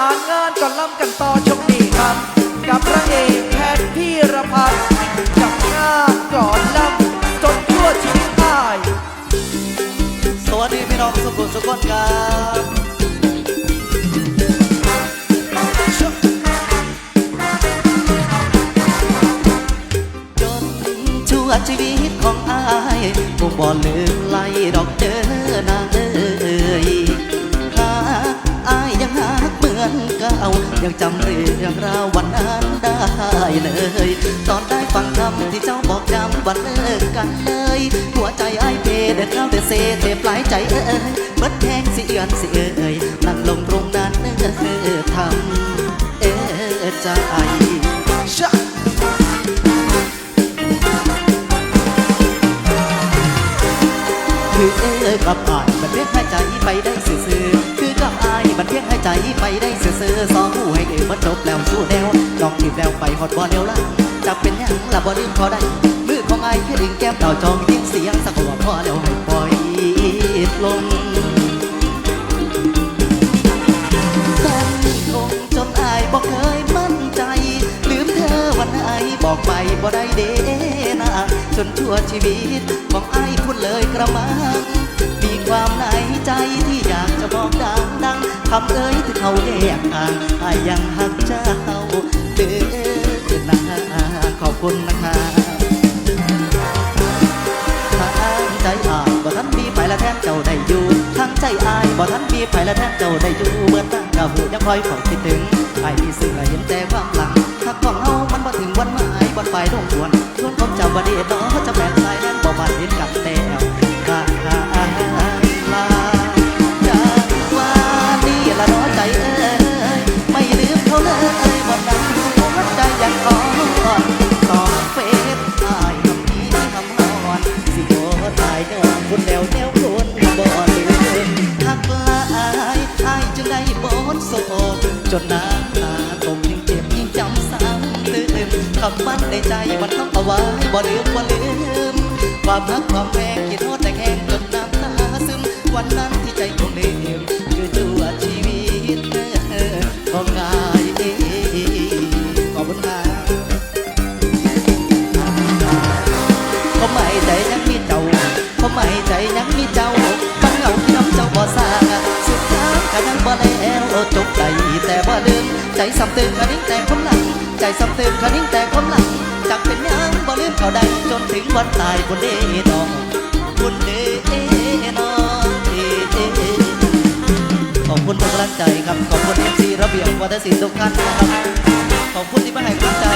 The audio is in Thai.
านงานก่อนล่ำกันต่อชมดีครับกับพระเอกแพทย์พีรพัฒน์กับงานก่อนล่ำจนทั่วชีวิตตายสวัสดีพี่น้องสุขุมสุขคนครับจนชั่วชีวิตของอายคงบ่ลืมไล่ดอก ยังจำเรื่องราววันนั้นได้เลย ตอนได้ฟังคำที่เจ้าบอกจำวันเลิกกันเลย หัวใจไอ้ายเพเด็ดเข้าแต่เซเทปลายใจเอ้ยเบิดแทงสิเอือนสิเอ้ยนั่งลงตรงนั้นเออทำเออใจคือเออกับอายมันเรียกให้ใจไปได้ซื่อๆคือ กับอายมันเรียกให้ใจไปได้ซื่อๆสองหูให้เออมันจบแล้วสู้แล้วลองทีบแล้วไปหอดบ่เดียวละจะเป็นหยังละบ่ลืมพอได้มือของอายแค่ดึงแก้มดาวจองยินเสียงสักว่าพอแล้วให้ปล่อยลงมันคงจนอายบอกเคยมั่นใจ ลืมเธอวันไหนบอกไปบ่ได้เดนะจนทั่วชีวิตของอายพูดเลยกระมังมีความในใจที่อยากจะบอกดังดังๆ คำเอ้ยที่เขาแยกทางอยังหักเจ้าเด้อนะขอบคุณนะคะทางใจอายบ่ทันมีไปละแทนเจ้าได้อยู่ทางใจอายบ่ทันมีไปละแทนเจ้าได้อยู่เมื่อตั้งกะหูยังคอยฝ้าคิดถึงไอ้ที่สิ่งละเห็นแต่ความหลังหักของเฮามันบ่ถึงวันหมายบ่ไปดงควรชวนผมเจ้าบ่ได้ดอกจะแบ่งสายแน่นบ่มาเห็นกันแล้ คำมันในใจมันต้องเอาไว้บ่ลืมบ่ลืม ความรักความแพงคิดโทษแต่แห้งจนน้ำตาซึม วันนั้นที่ใจคงลืมคือจัวชีวิตของงายขอบคุณครับเขาไม่ใจยังมีเจ้าเขาไม่ใจยังมีเจ้าบังเหงาที่น้ำเจ้าบ่สร้างสุดท้ายก็ยังบ่แล้วจบใจแต่บ่ลืมใจซ้ำเติมคันนิ่งแต่ความหลัง ใจสับเติมคันิ่งแต่ความหลังจากเป็นยังบ่ลืมเขาได้จนถึงวันตายบุญเดนอบุญเดนองขอบคุณทุกกำลังใจครับขอบคุณเอฟซีระเบียบวัฒนศิลป์ทุกท่านนะครับขอบคุณที่มาให้กำลังใจ